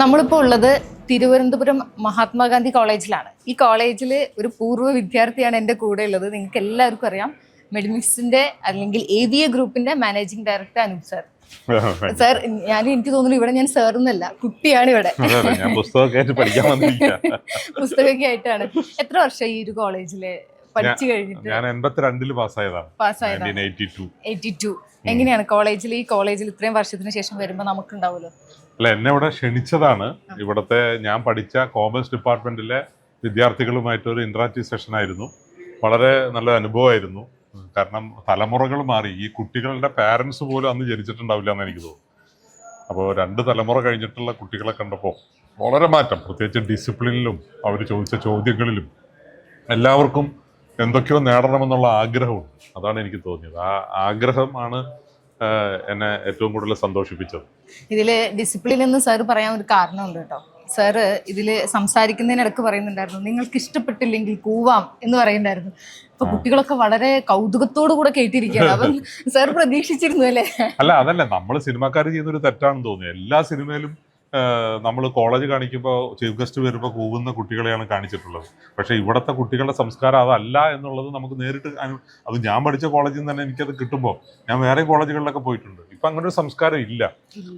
നമ്മളിപ്പോൾ ഉള്ളത് തിരുവനന്തപുരം മഹാത്മാഗാന്ധി കോളേജിലാണ്. ഈ കോളേജിൽ ഒരു പൂർവ വിദ്യാർത്ഥിയാണ് എന്റെ കൂടെ ഉള്ളത്. നിങ്ങൾക്ക് എല്ലാവർക്കും അറിയാം. മെഡിമിക്സിന്റെ അല്ലെങ്കിൽ എ ബി എ ഗ്രൂപ്പിന്റെ managing director Anoop sir sir ഞാൻ എനിക്ക് തോന്നുന്നു ഇവിടെ ഞാൻ സാർ എന്നല്ല കുട്ടിയാണ് ഇവിടെ. പുസ്തകമൊക്കെ ആയിട്ടാണ്. എത്ര വർഷമായി ഈ ഒരു കോളേജിൽ പഠിച്ചു കഴിഞ്ഞിട്ട് ഞാൻ എൺപത്തിരണ്ടിൽ പാസ്സായതാണ്. എങ്ങനെയാണ് കോളേജിൽ ഈ കോളേജിൽ ഇത്രയും വർഷത്തിന് ശേഷം വരുമ്പോൾ നമുക്കുണ്ടാവുമല്ലോ? അല്ല എന്നെ ഇവിടെ ക്ഷണിച്ചതാണ്. ഇവിടുത്തെ ഞാൻ പഠിച്ച കോമേഴ്സ് ഡിപ്പാർട്ട്മെന്റിലെ വിദ്യാർത്ഥികളുമായിട്ട് ഒരു ഇന്ററാക്റ്റീവ് സെഷൻ ആയിരുന്നു. വളരെ നല്ല അനുഭവമായിരുന്നു. കാരണം തലമുറകൾ മാറി. ഈ കുട്ടികളുടെ പാരൻസ് പോലും അന്ന് ജനിച്ചിട്ടുണ്ടാവില്ല എന്ന് എനിക്ക് തോന്നുന്നു. അപ്പോൾ രണ്ട് തലമുറ കഴിഞ്ഞിട്ടുള്ള കുട്ടികളെ കണ്ടപ്പോൾ വളരെ മാറ്റം. പ്രത്യേകിച്ച് ഡിസിപ്ലിനിലും അവർ ചോദിച്ച ചോദ്യങ്ങളിലും എല്ലാവർക്കും എന്തൊക്കെയോ നേടണമെന്നുള്ള ആഗ്രഹമുണ്ട്. അതാണ് എനിക്ക് തോന്നിയത്. ആ ആഗ്രഹമാണ് എന്നെ ഏറ്റവും കൂടുതൽ സന്തോഷിപ്പിച്ചത്. ഇതിൽ ഡിസിപ്ലിൻ എന്ന് സാർ പറയാൻ ഒരു കാരണമുണ്ട് കേട്ടോ. സാറ് ഇതിൽ സംസാരിക്കുന്നതിനിടക്ക് പറയുന്നുണ്ടായിരുന്നു നിങ്ങൾക്ക് ഇഷ്ടപ്പെട്ടില്ലെങ്കിൽ കൂവാം എന്ന് പറയുന്നുണ്ടായിരുന്നു. അപ്പൊ കുട്ടികളൊക്കെ വളരെ കൗതുകത്തോടു കൂടെ കേട്ടിരിക്കുകയാണ്. അപ്പം സാർ പ്രതീക്ഷിച്ചിരുന്നു അല്ലേ? അല്ല അതല്ല നമ്മൾ സിനിമാക്കാർ ചെയ്യുന്ന ഒരു തെറ്റാണെന്ന് തോന്നുന്നു. എല്ലാ സിനിമയിലും നമ്മൾ കോളേജ് കാണിക്കുമ്പോൾ ചീഫ് ഗസ്റ്റ് വരുമ്പോൾ കൂവുന്ന കുട്ടികളെയാണ് കാണിച്ചിട്ടുള്ളത്. പക്ഷേ ഇവിടുത്തെ കുട്ടികളുടെ സംസ്കാരം അതല്ല എന്നുള്ളത് നമുക്ക് നേരിട്ട് അത് ഞാൻ പഠിച്ച കോളേജിൽ നിന്ന് തന്നെ എനിക്കത് കിട്ടുമ്പോൾ ഞാൻ വേറെ കോളേജുകളിലൊക്കെ പോയിട്ടുണ്ട്. ഇപ്പം അങ്ങനെ ഒരു സംസ്കാരം ഇല്ല.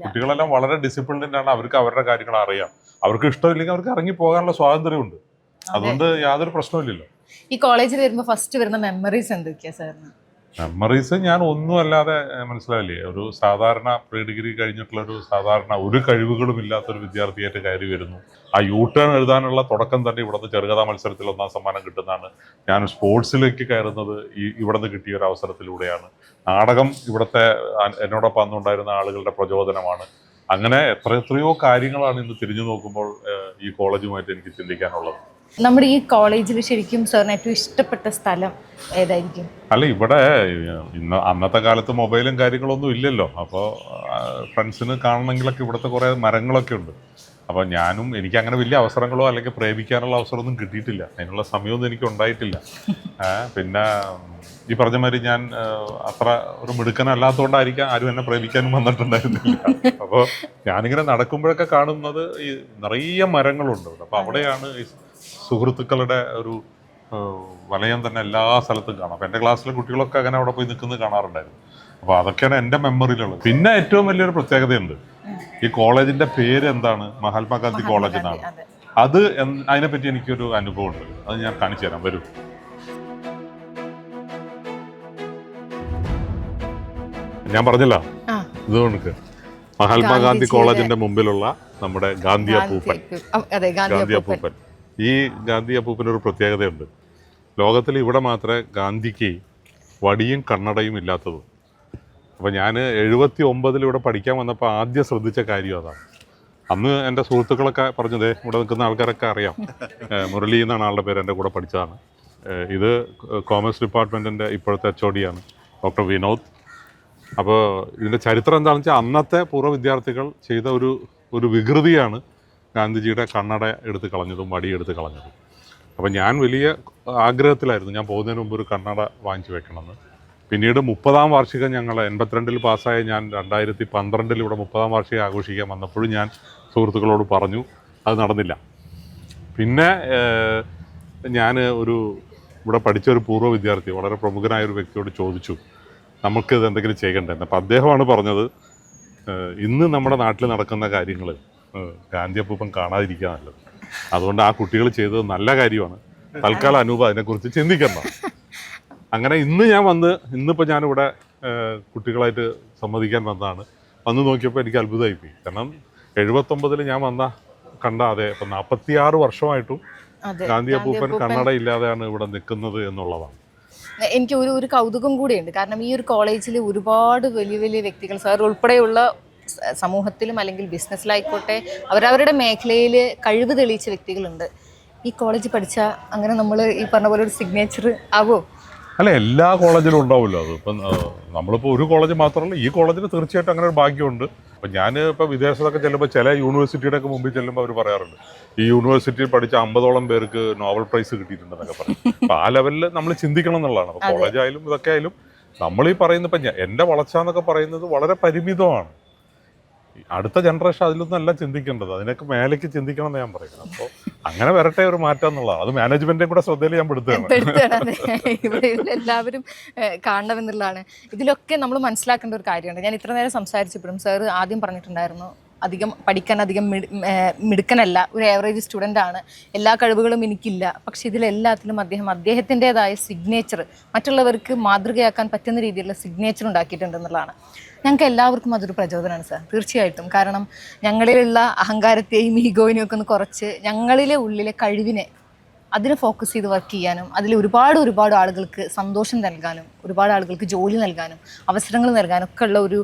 കുട്ടികളെല്ലാം വളരെ ഡിസിപ്ലിൻഡ് ആണ്. അവർക്ക് അവരുടെ കാര്യങ്ങൾ അറിയാം. അവർക്ക് ഇഷ്ടമില്ലെങ്കിൽ അവർക്ക് ഇറങ്ങി പോകാനുള്ള സ്വാതന്ത്ര്യമുണ്ട്. അതുകൊണ്ട് യാതൊരു പ്രശ്നമില്ലല്ലോ ഈ കോളേജിൽ വരുമ്പോൾ ഫസ്റ്റ് വരുന്ന മെമ്മറീസ് എന്തൊക്കെയാ സാറിന് മെമ്മറീസ് ഞാൻ ഒന്നും അല്ലാതെ മനസ്സിലായില്ലേ? ഒരു സാധാരണ പ്രീ ഡിഗ്രി കഴിഞ്ഞിട്ടുള്ള ഒരു സാധാരണ ഒരു കഴിവുകളും ഇല്ലാത്തൊരു വിദ്യാർത്ഥിയായിട്ട് കയറി വരുന്നു. ആ യു ടേൺ എഴുതാനുള്ള തുടക്കം തന്നെ ഇവിടുന്ന് ചെറുകഥാ മത്സരത്തിൽ ഒന്നാം സമ്മാനം കിട്ടുന്നതാണ്. ഞാൻ സ്പോർട്സിലേക്ക് കയറുന്നത് ഈ ഇവിടുന്ന് കിട്ടിയ ഒരു അവസരത്തിലൂടെയാണ്. നാടകം ഇവിടുത്തെ എന്നോടൊപ്പം അന്നുണ്ടായിരുന്ന ആളുകളുടെ പ്രചോദനമാണ്. അങ്ങനെ എത്ര എത്രയോ കാര്യങ്ങളാണ് ഇന്ന് തിരിഞ്ഞു നോക്കുമ്പോൾ ഈ കോളേജുമായിട്ട് എനിക്ക് ചിന്തിക്കാനുള്ളത്. നമ്മുടെ ഈ കോളേജിൽ ശരിക്കും സാറിന് ഏറ്റവും ഇഷ്ടപ്പെട്ട സ്ഥലം ഏതായിരിക്കും? അല്ല ഇവിടെ ഇന്ന് അന്നത്തെ കാലത്ത് മൊബൈലും കാര്യങ്ങളൊന്നും ഇല്ലല്ലോ. അപ്പോൾ ഫ്രണ്ട്സിന് കാണണമെങ്കിലൊക്കെ ഇവിടുത്തെ കുറേ മരങ്ങളൊക്കെ ഉണ്ട്. അപ്പോൾ ഞാനും എനിക്ക് അങ്ങനെ വലിയ അവസരങ്ങളോ അല്ലെങ്കിൽ പ്രേമിക്കാനുള്ള അവസരമൊന്നും കിട്ടിയിട്ടില്ല. അതിനുള്ള സമയമൊന്നും എനിക്ക് ഉണ്ടായിട്ടില്ല. പിന്നെ ഈ പറഞ്ഞ മാതിരി ഞാൻ അത്ര ഒരു മിടുക്കനല്ലാത്തതുകൊണ്ടായിരിക്കാം ആരും എന്നെ പ്രേമിക്കാനും വന്നിട്ടുണ്ടായിരുന്നില്ല. അപ്പോൾ ഞാനിങ്ങനെ നടക്കുമ്പോഴൊക്കെ കാണുന്നത് ഈ നിറയെ മരങ്ങളുണ്ട്. അപ്പോൾ അവിടെയാണ് സുഹൃത്തുക്കളുടെ ഒരു വലയം തന്നെ എല്ലാ സ്ഥലത്തും കാണാം. അപ്പം എന്റെ ക്ലാസ്സിലെ കുട്ടികളൊക്കെ അങ്ങനെ അവിടെ പോയി നിൽക്കുന്നത് കാണാറുണ്ടായിരുന്നു. അപ്പോൾ അതൊക്കെയാണ് എന്റെ മെമ്മറിയിലുള്ളത്. പിന്നെ ഏറ്റവും വലിയൊരു പ്രത്യേകതയുണ്ട്. ഈ കോളേജിന്റെ പേര് എന്താണ്? മഹാത്മാഗാന്ധി കോളേജ് എന്നാണ്. അതെ. അതിനെപ്പറ്റി എനിക്കൊരു അനുഭവം ഉണ്ട് അത് ഞാൻ കാണിച്ചു തരാം. വരൂ. ഞാൻ പറഞ്ഞില്ല? ഇത് കണക്ക് മഹാത്മാഗാന്ധി കോളേജിന്റെ മുമ്പിലുള്ള നമ്മുടെ ഗാന്ധി അപ്പൂപ്പൻ ഗാന്ധി- പൂപ്പൻ അതെ ഗാന്ധി ഗാന്ധി അപ്പൂപ്പൻ അപ്പൂപ്പൻ ഈ ഗാന്ധി അപ്പൂപ്പന് ഒരു പ്രത്യേകതയുണ്ട്. ലോകത്തിൽ ഇവിടെ മാത്രമേ ഗാന്ധിക്ക് വടിയും കണ്ണടയും ഇല്ലാത്തത് അപ്പോൾ ഞാൻ എഴുപത്തി ഒമ്പതിൽ ഇവിടെ പഠിക്കാൻ വന്നപ്പോൾ ആദ്യം ശ്രദ്ധിച്ച കാര്യം അതാണ്. അന്ന് എന്റെ സുഹൃത്തുക്കളൊക്കെ പറഞ്ഞത് ഇവിടെ നിൽക്കുന്ന ആൾക്കാരൊക്കെ അറിയാം. മുരളി എന്നാണ് ആളുടെ പേര് എന്റെ കൂടെ പഠിച്ചതാണ്. ഇത് കോമേഴ്സ് ഡിപ്പാർട്ട്മെന്റിന്റെ ഇപ്പോഴത്തെ എച്ച് ഒ ഡിയാണ് ഡോക്ടർ വിനോദ്. അപ്പോൾ ഇതിന്റെ ചരിത്രം എന്താണെന്ന് വെച്ചാൽ അന്നത്തെ പൂർവ വിദ്യാർത്ഥികൾ ചെയ്ത ഒരു ഒരു വികൃതിയാണ് ഗാന്ധിജിയുടെ കണ്ണട എടുത്ത് കളഞ്ഞതും വടി എടുത്ത് കളഞ്ഞതും. അപ്പം ഞാൻ വലിയ ആഗ്രഹത്തിലായിരുന്നു. ഞാൻ പോകുന്നതിന് മുമ്പ് ഒരു കണ്ണട വാങ്ങിച്ചു വെക്കണമെന്ന്. പിന്നീട് മുപ്പതാം വാർഷികം ഞങ്ങൾ എൺപത്തിരണ്ടിൽ പാസ്സായ ഞാൻ രണ്ടായിരത്തി പന്ത്രണ്ടിൽ ഇവിടെ മുപ്പതാം വാർഷികം ആഘോഷിക്കാൻ വന്നപ്പോഴും ഞാൻ സുഹൃത്തുക്കളോട് പറഞ്ഞു അത് നടന്നില്ല. പിന്നെ ഞാൻ ഒരു ഇവിടെ പഠിച്ച ഒരു പൂർവ വിദ്യാർത്ഥി വളരെ പ്രമുഖനായ ഒരു വ്യക്തിയോട് ചോദിച്ചു നമുക്ക് ഇത് എന്തെങ്കിലും ചെയ്യേണ്ടതെന്ന് അപ്പം അദ്ദേഹമാണ് പറഞ്ഞത് ഇന്ന് നമ്മുടെ നാട്ടിൽ നടക്കുന്ന കാര്യങ്ങൾ ഗാന്ധി അപ്പൂപ്പൻ കാണാതിരിക്കുക നല്ലത്. അതുകൊണ്ട് ആ കുട്ടികൾ ചെയ്തത് നല്ല കാര്യമാണ്. തൽക്കാലം അനൂപ അതിനെക്കുറിച്ച് ചിന്തിക്കണം അങ്ങനെ ഇന്ന് ഞാൻ വന്ന് ഇന്നിപ്പോൾ ഞാനിവിടെ കുട്ടികളായിട്ട് സംവദിക്കാൻ വന്നതാണ്. വന്ന് നോക്കിയപ്പോൾ എനിക്ക് അത്ഭുതമായി അത്ഭുതമായിപ്പോയി കാരണം എഴുപത്തൊമ്പതിൽ ഞാൻ വന്ന കണ്ട അതെ ഇപ്പം നാൽപ്പത്തിയാറ് വർഷമായിട്ടും ഗാന്ധി അപ്പൂപ്പൻ കണ്ണട ഇല്ലാതെയാണ് ഇവിടെ നിൽക്കുന്നത് എന്നുള്ളതാണ്. എനിക്ക് ഒരു ഒരു കൗതുകം കൂടിയുണ്ട്. കാരണം ഈ ഒരു കോളേജിൽ ഒരുപാട് വലിയ വലിയ വ്യക്തികൾ സാർ ഉൾപ്പെടെയുള്ള സമൂഹത്തിലും അല്ലെങ്കിൽ ബിസിനസ്സിലായിക്കോട്ടെ അവരവരുടെ മേഖലയിൽ കഴിവ് തെളിയിച്ച വ്യക്തികളുണ്ട്. ഈ കോളേജ് പഠിച്ച അങ്ങനെ നമ്മൾ ഈ പറഞ്ഞ പോലെ ഒരു സിഗ്നേച്ചർ ആവോ? അല്ല എല്ലാ കോളേജിലും ഉണ്ടാവുമല്ലോ. അത് ഇപ്പം നമ്മളിപ്പോൾ ഒരു കോളേജ് മാത്രമല്ല ഈ കോളേജിന് തീർച്ചയായിട്ടും അങ്ങനെ ഒരു ഭാഗ്യമുണ്ട്. അപ്പം ഞാൻ ഇപ്പോൾ വിദേശത്തൊക്കെ ചെല്ലുമ്പോൾ ചില യൂണിവേഴ്സിറ്റിയുടെ ഒക്കെ മുമ്പിൽ ചെല്ലുമ്പോൾ അവർ പറയാറുണ്ട് ഈ യൂണിവേഴ്സിറ്റിയിൽ പഠിച്ച അമ്പതോളം പേർക്ക് നോവൽ പ്രൈസ് കിട്ടിയിട്ടുണ്ടെന്നൊക്കെ പറയും. അപ്പം ആ ലെവലിൽ നമ്മൾ ചിന്തിക്കണം എന്നുള്ളതാണ്. അപ്പോൾ കോളേജായാലും ഇതൊക്കെ ആയാലും നമ്മൾ ഈ പറയുന്ന ഇപ്പം എന്റെ വളർച്ച എന്നൊക്കെ പറയുന്നത് വളരെ പരിമിതമാണ്. അടുത്ത ജനറേഷൻ അതിലൊന്നും അല്ല ചിന്തിക്കേണ്ടത്. അതിനൊക്കെ മേലേക്ക് ചിന്തിക്കണം എന്ന് ഞാൻ പറയുന്നത് അപ്പോൾ അങ്ങനെ വരട്ടെ ഒരു മാറ്റം എന്നുള്ളതാണ്. അത് മാനേജ്മെന്റിന്റെ കൂടെ ശ്രദ്ധയിൽ ഞാൻ പെടുത്തുകയാണ്. ഇതിലെല്ലാവരും കാണണമെന്നുള്ളതാണ്. ഇതിലൊക്കെ നമ്മൾ മനസ്സിലാക്കേണ്ട ഒരു കാര്യമുണ്ട്. ഞാൻ ഇത്ര നേരം സംസാരിച്ചപ്പോഴും സാർ ആദ്യം പറഞ്ഞിട്ടുണ്ടായിരുന്നു അധികം പഠിക്കാൻ അധികം മിടുക്കനല്ല. ഒരു ആവറേജ് സ്റ്റുഡന്റ് ആണ്. എല്ലാ കഴിവുകളും എനിക്കില്ല. പക്ഷെ ഇതിലെല്ലാത്തിലും അദ്ദേഹം അദ്ദേഹത്തിന്റെതായ സിഗ്നേച്ചർ മറ്റുള്ളവർക്ക് മാതൃകയാക്കാൻ പറ്റുന്ന രീതിയിലുള്ള സിഗ്നേച്ചർ ഉണ്ടാക്കിയിട്ടുണ്ട് എന്നുള്ളതാണ്. ഞങ്ങൾക്ക് എല്ലാവർക്കും അതൊരു പ്രചോദനമാണ് സാർ. തീർച്ചയായിട്ടും. കാരണം ഞങ്ങളിലുള്ള അഹങ്കാരത്തെയും ഈഗോയിനെയും ഒക്കെ ഒന്ന് കുറച്ച് ഞങ്ങളിലെ ഉള്ളിലെ കഴിവിനെ അതിന് ഫോക്കസ് ചെയ്ത് വർക്ക് ചെയ്യാനും അതിൽ ഒരുപാട് ഒരുപാട് ആളുകൾക്ക് സന്തോഷം നൽകാനും ഒരുപാട് ആളുകൾക്ക് ജോലി നൽകാനും അവസരങ്ങൾ നൽകാനും ഒക്കെ ഉള്ള ഒരു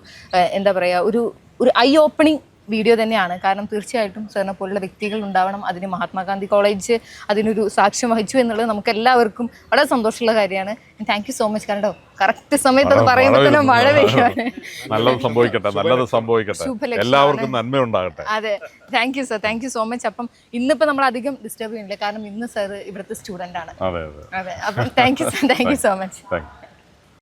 എന്താ പറയുക ഒരു ഒരു ഐ ഓപ്പണിംഗ് വീഡിയോ തന്നെയാണ്. കാരണം തീർച്ചയായിട്ടും സാറിനെ പോലുള്ള വ്യക്തികൾ ഉണ്ടാവണം. അതിന് മഹാത്മാഗാന്ധി കോളേജ് അതിനൊരു സാക്ഷ്യം വഹിച്ചു എന്നുള്ളത് നമുക്ക് എല്ലാവർക്കും വളരെ സന്തോഷമുള്ള കാര്യമാണ്. താങ്ക് യു സോ മച്ച് കണ്ടോ കറക്റ്റ് സമയത്ത് അത് പറയുമ്പോൾ തന്നെ. മഴ പെയ്യാണ് നല്ലത് സംഭവിക്കട്ടെ നല്ലത് സംഭവിക്കട്ടെ. എല്ലാവർക്കും എല്ലാവർക്കും നന്മയുണ്ടാകട്ടെ. അതെ. Thank you sir thank you so much അപ്പം ഇന്നിപ്പോ നമ്മൾ അധികം ഡിസ്റ്റർബ് ചെയ്യുന്നില്ല. കാരണം ഇന്ന് സർ ഇവിടുത്തെ സ്റ്റുഡന്റ് ആണ്. അതെ അതെ. അപ്പം thank you thank you so much